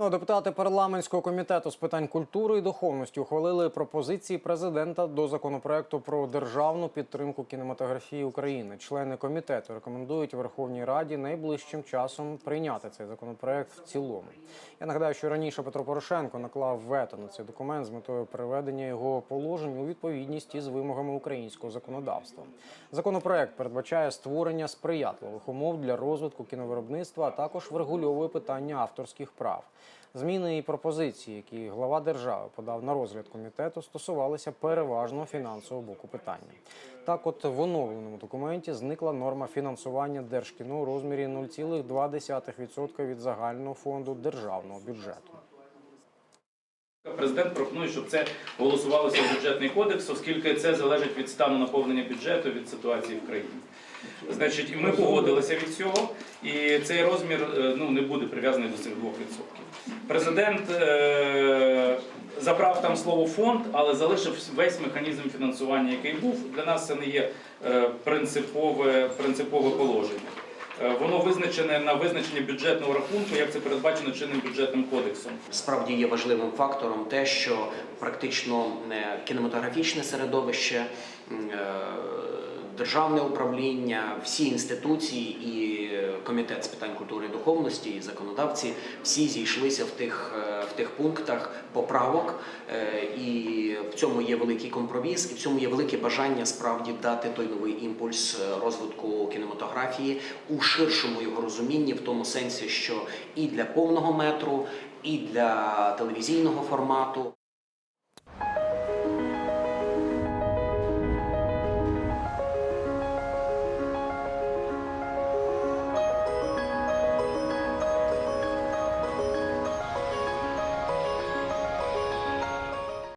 Ну, депутати парламентського комітету з питань культури і духовності ухвалили пропозиції президента до законопроекту про державну підтримку кінематографії України. Члени комітету рекомендують Верховній Раді найближчим часом прийняти цей законопроект в цілому. Я нагадаю, що раніше Петро Порошенко наклав вето на цей документ з метою приведення його положень у відповідність із вимогами українського законодавства. Законопроект передбачає створення сприятливих умов для розвитку кіновиробництва, а також врегульовує питання авторських прав. Зміни і пропозиції, які глава держави подав на розгляд комітету, стосувалися переважно фінансового боку питання. Так, от в оновленому документі зникла норма фінансування держкіно у розмірі 0,2% від загального фонду державного бюджету. Президент пропонує, щоб це голосувалося в бюджетний кодекс, оскільки це залежить від стану наповнення бюджету, від ситуації в країні. Значить, ми погодилися від цього, і цей розмір е, ну, не буде прив'язаний до цих 2%. Президент е, забрав там слово фонд, але залишив весь механізм фінансування, який був. Для нас це не є е, принципове, принципове положення. Е, Воно визначене на визначення бюджетного рахунку, як це передбачено чинним бюджетним кодексом. Справді є важливим фактором те, що практично е, кінематографічне середовище, е, державне управління, всі інституції і е, комітет з питань культури і духовності, і законодавці всі зійшлися в тих, е, в тих пунктах поправок, Е, і в цьому є великий компроміс, і в цьому є велике бажання справді дати той новий імпульс розвитку кінематографії у ширшому його розумінні, в тому сенсі, що і для повного метру, і для телевізійного формату.